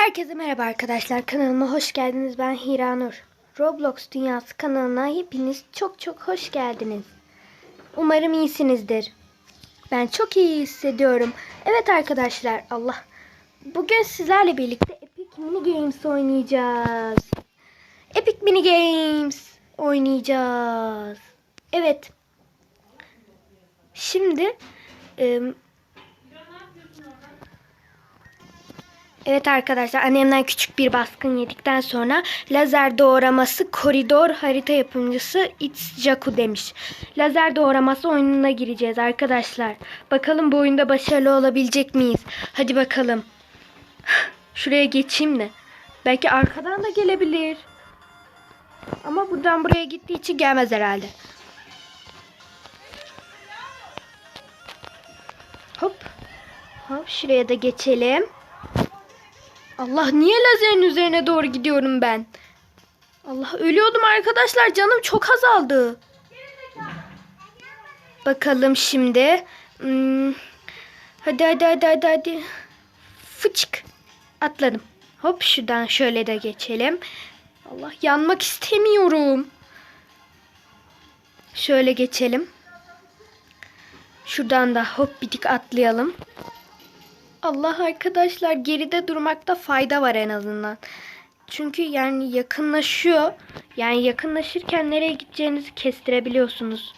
Herkese merhaba arkadaşlar. Kanalıma hoş geldiniz. Ben Hiranur. Roblox Dünyası kanalına hepiniz çok çok hoş geldiniz. Umarım iyisinizdir. Ben çok iyi hissediyorum. Evet arkadaşlar Allah. Bugün sizlerle birlikte Epic Mini Games oynayacağız. Epic Mini Games oynayacağız. Evet. Şimdi Evet arkadaşlar annemden küçük bir baskın yedikten sonra lazer doğraması koridor harita yapımcısı It's Jaku demiş. Lazer doğraması oyununa gireceğiz arkadaşlar. Bakalım bu oyunda başarılı olabilecek miyiz? Hadi bakalım. Şuraya geçeyim de. Belki arkadan da gelebilir. Ama buradan buraya gittiği için gelmez herhalde. Hop. Hop şuraya da geçelim. Allah niye lazerin üzerine doğru gidiyorum ben? Allah ölüyordum arkadaşlar canım çok azaldı. Bakalım şimdi. Hmm, Hadi hadi hadi hadi hadi. Fıçık. Atladım. Hop şuradan şöyle de geçelim. Allah yanmak istemiyorum. Şöyle geçelim. Şuradan da hop bitik atlayalım. Allah arkadaşlar geride durmakta fayda var en azından. Çünkü yani yakınlaşıyor. Yani yakınlaşırken nereye gideceğinizi kestirebiliyorsunuz.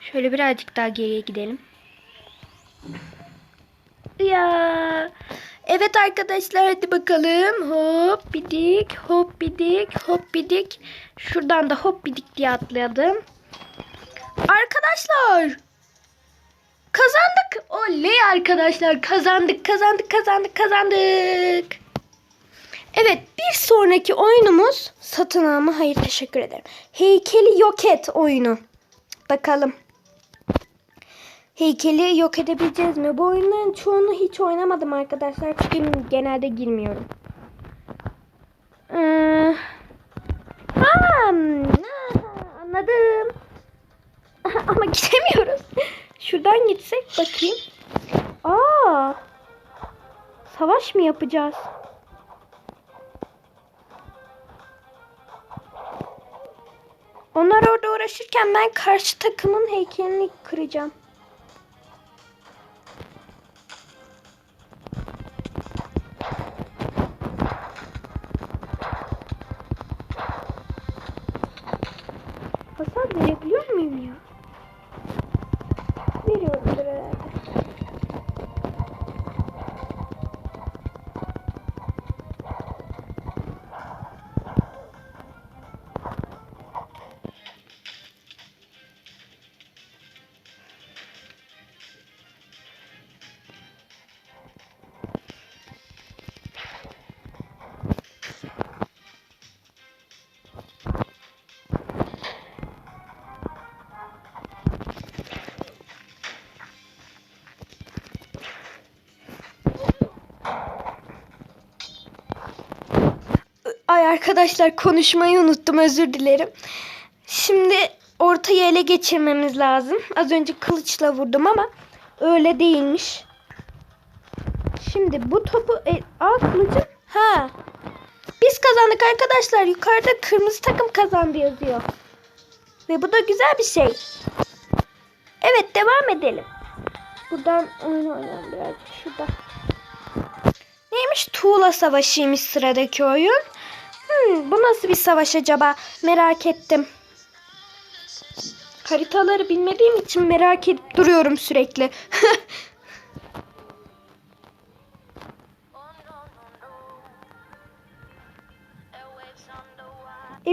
Şöyle birazcık daha geriye gidelim. Ya. Evet arkadaşlar hadi bakalım. Hop bidik, hop bidik, hop bidik. Şuradan da hop bidik diye atladım. Arkadaşlar Kazandık. Oley arkadaşlar kazandık kazandık kazandık kazandık. Evet bir sonraki oyunumuz satın alma hayır teşekkür ederim. Heykeli yok et oyunu. Bakalım. Heykeli yok edebileceğiz mi? Bu oyunların çoğunu hiç oynamadım arkadaşlar. Çünkü genelde girmiyorum. Ee, ha, anladım. Ama gidemiyoruz. Şuradan gitsek bakayım. Aa! Savaş mı yapacağız? Onlar orada uğraşırken ben karşı takımın heykelini kıracağım. Arkadaşlar konuşmayı unuttum özür dilerim. Şimdi ortayı ele geçirmemiz lazım. Az önce kılıçla vurdum ama öyle değilmiş. Şimdi bu topu... E, aa kılıcım. Ha. Biz kazandık arkadaşlar. Yukarıda kırmızı takım kazandı yazıyor. Ve bu da güzel bir şey. Evet devam edelim. Buradan oynayalım birazcık şurada. Neymiş? Tuğla Savaşı'ymış sıradaki oyun. Hmm, bu nasıl bir savaş acaba? Merak ettim. Haritaları bilmediğim için merak edip duruyorum sürekli. e,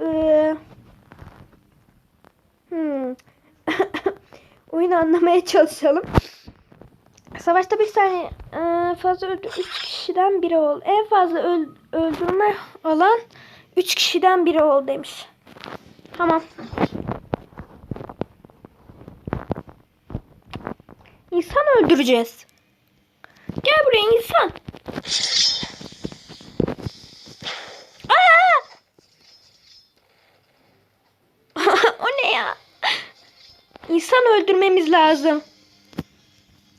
e, hmm. Oyunu anlamaya çalışalım. Savaşta bir saniye e, fazla öldü. Üç kişiden biri ol. En fazla öl, öldürme alan üç kişiden biri ol demiş. Tamam. İnsan öldüreceğiz. Gel buraya insan. Aa! o ne ya? İnsan öldürmemiz lazım.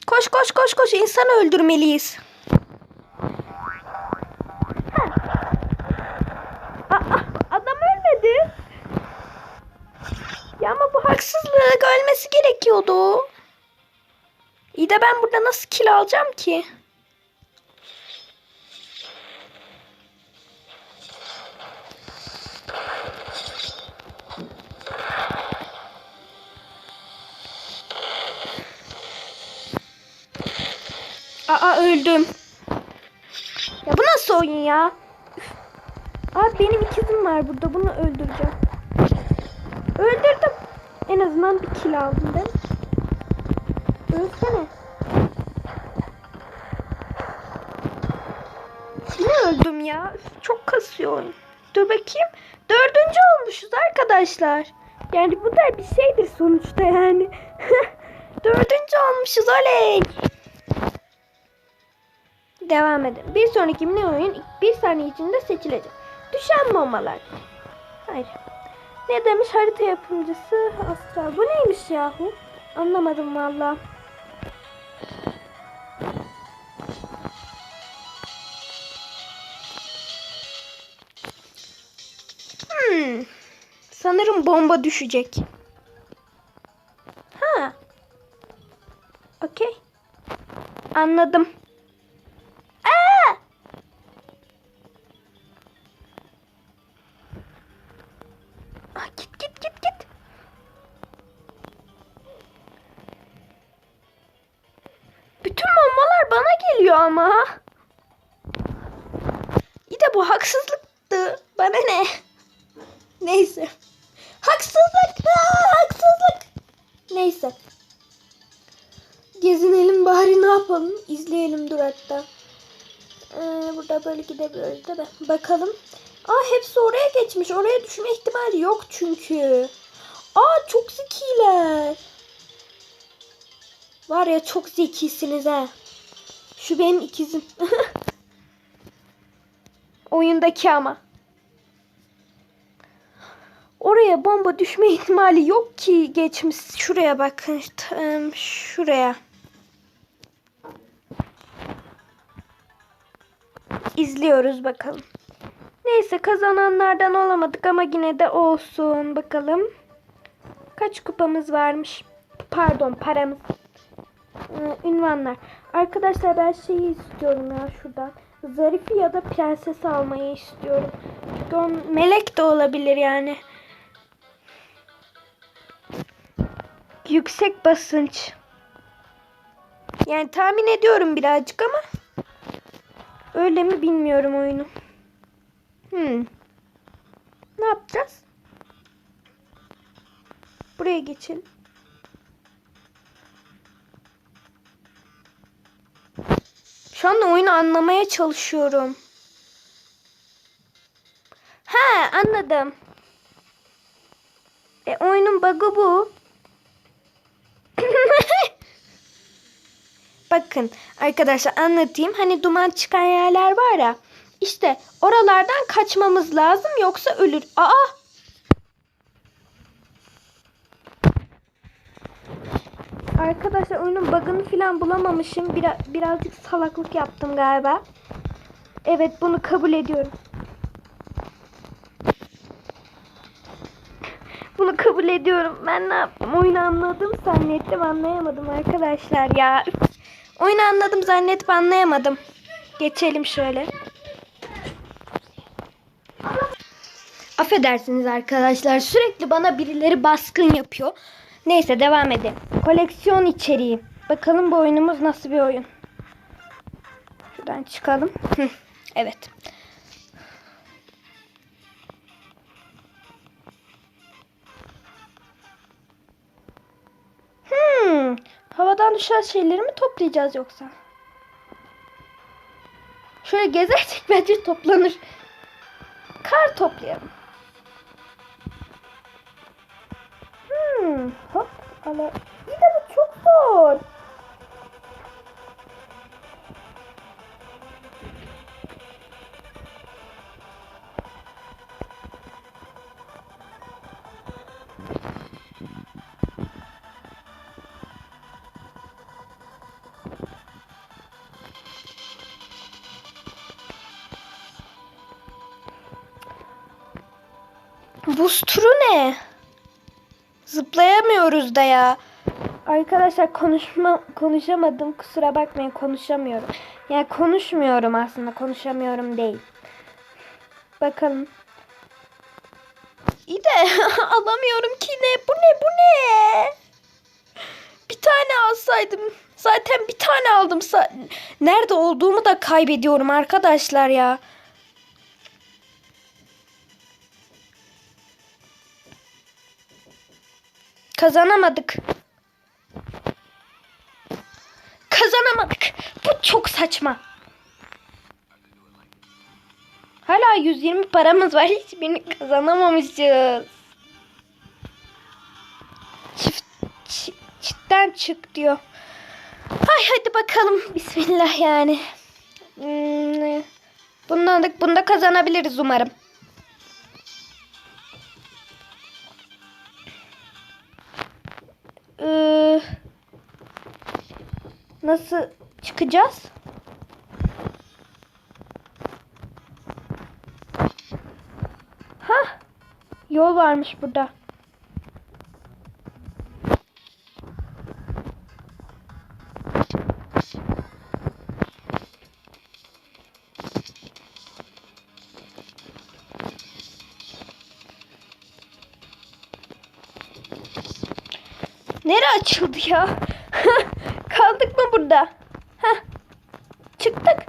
Koş koş koş koş insan öldürmeliyiz. Gerekiyordu. İyi de ben burada nasıl kil alacağım ki? Aa öldüm. Ya bu nasıl oyun ya? Abi benim ikizim var burada. Bunu öldüreceğim. Öldürdüm. En azından bir kill aldım ben. Oyun. Dur bakayım. Dördüncü olmuşuz arkadaşlar. Yani bu da bir şeydir sonuçta yani. Dördüncü olmuşuz oley. Devam edelim. Bir sonraki mini oyun bir saniye içinde seçilecek. Düşen bombalar. Hayır. Ne demiş harita yapımcısı Astral. Bu neymiş yahu? Anlamadım valla. Sanırım bomba düşecek. Ha. Okey. Anladım. Aa! Ah, git git git git. Bütün bombalar bana geliyor ama. İyi de bu haksızlıktı. Bana ne? Neyse. Haksızlık! Aa, haksızlık! Neyse. Gezinelim bari ne yapalım? İzleyelim dur hatta. Ee, burada böyle gidebiliyoruz değil mi? Bakalım. Aa hepsi oraya geçmiş. Oraya düşme ihtimali yok çünkü. Aa çok zekiler. Var ya çok zekisiniz ha. Şu benim ikizim. Oyundaki ama. Oraya bomba düşme ihtimali yok ki geçmiş. Şuraya bakın. Şuraya. İzliyoruz bakalım. Neyse kazananlardan olamadık ama yine de olsun. Bakalım. Kaç kupamız varmış? Pardon paramız. Ee, ünvanlar. Arkadaşlar ben şeyi istiyorum ya şuradan. Zarifi ya da prenses almayı istiyorum. Melek de olabilir yani. Yüksek basınç. Yani tahmin ediyorum birazcık ama öyle mi bilmiyorum oyunu. Hmm. Ne yapacağız? Buraya geçelim. Şu anda oyunu anlamaya çalışıyorum. Ha anladım. E oyunun bug'ı bu. Bakın arkadaşlar anlatayım. Hani duman çıkan yerler var ya. İşte oralardan kaçmamız lazım yoksa ölür. Aa! Arkadaşlar oyunun bug'ını falan bulamamışım. Biraz, birazcık salaklık yaptım galiba. Evet bunu kabul ediyorum. Bunu kabul ediyorum. Ben ne yaptım? Oyunu anladım zannettim anlayamadım arkadaşlar ya. Oyunu anladım zannedip anlayamadım. Geçelim şöyle. Affedersiniz arkadaşlar. Sürekli bana birileri baskın yapıyor. Neyse devam edelim. Koleksiyon içeriği. Bakalım bu oyunumuz nasıl bir oyun. Şuradan çıkalım. Evet. Havadan düşen şeyleri mi toplayacağız yoksa? Şöyle gezersek bence toplanır. Kar toplayalım. Hmm, hop. Ala. İyi de bu çok zor. Buz turu ne? Zıplayamıyoruz da ya. Arkadaşlar konuşma konuşamadım. Kusura bakmayın konuşamıyorum. Yani konuşmuyorum aslında. Konuşamıyorum değil. Bakalım. İyi de alamıyorum ki ne? Bu ne? Bu ne? Bir tane alsaydım. Zaten bir tane aldım. Nerede olduğumu da kaybediyorum arkadaşlar ya. Kazanamadık. Kazanamadık. Bu çok saçma. Hala 120 paramız var. Hiçbirini kazanamamışız. Çift, çi- çiftten çık diyor. Ay hadi bakalım. Bismillah yani. Hmm, bundan da, bunda kazanabiliriz umarım. Ee, nasıl çıkacağız? Ha? Yol varmış burada. Nere açıldı ya? Kaldık mı burada? Heh. Çıktık.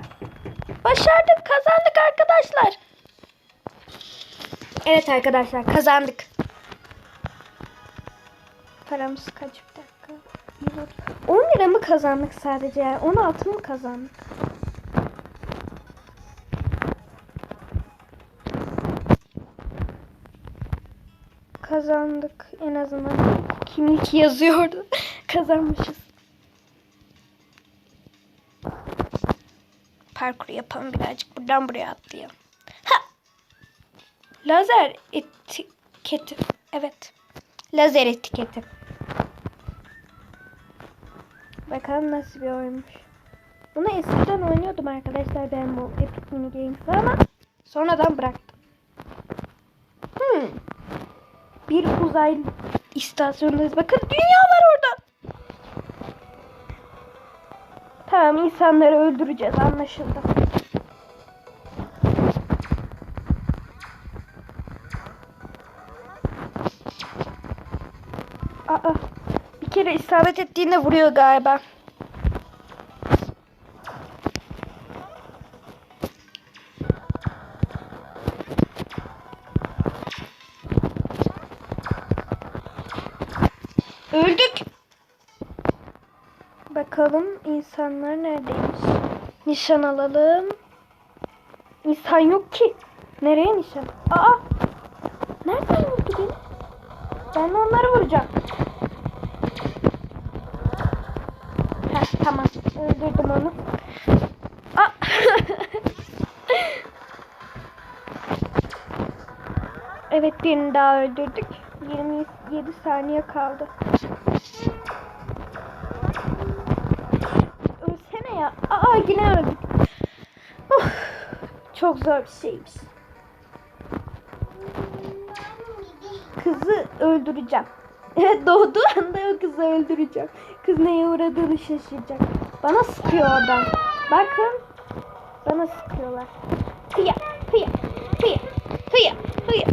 Başardık, kazandık arkadaşlar. Evet arkadaşlar, kazandık. Paramız kaç bir dakika? 10 lira mı kazandık sadece yani? 16 mı kazandık? Kazandık en azından. Kimlik yazıyordu. Kazanmışız. Parkur yapalım birazcık. Buradan buraya atlayalım. Ha! Lazer etiketi. Evet. Lazer etiketi. Bakalım nasıl bir oyunmuş. Bunu eskiden oynuyordum arkadaşlar ben bu Epic Mini Games'ı ama sonradan bıraktım. Hmm. Bir uzay istasyonundayız. Bakın dünya var orada. Tamam insanları öldüreceğiz anlaşıldı. Aa, bir kere isabet ettiğinde vuruyor galiba. Bakalım insanlar neredeymiş? Nişan alalım. İnsan yok ki. Nereye nişan? Aa! Nereden vurdu beni? Ben onları vuracağım. Heh, tamam. Öldürdüm onu. Aa! evet birini daha öldürdük. 27 saniye kaldı. Ölsene ya. Aa yine öldük. Of, çok zor bir şeymiş. Kızı öldüreceğim. Evet doğduğu anda o kızı öldüreceğim. Kız neye uğradığını şaşıracak. Bana sıkıyor oradan. Bakın. Bana sıkıyorlar. Hıya hıya hıya hıya hıya.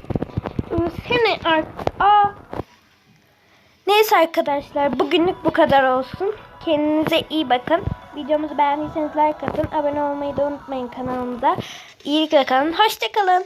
Ölsene artık. Aa. Neyse arkadaşlar bugünlük bu kadar olsun. Kendinize iyi bakın. Videomuzu beğendiyseniz like atın. Abone olmayı da unutmayın kanalımıza. İyilikle kalın. Hoşçakalın.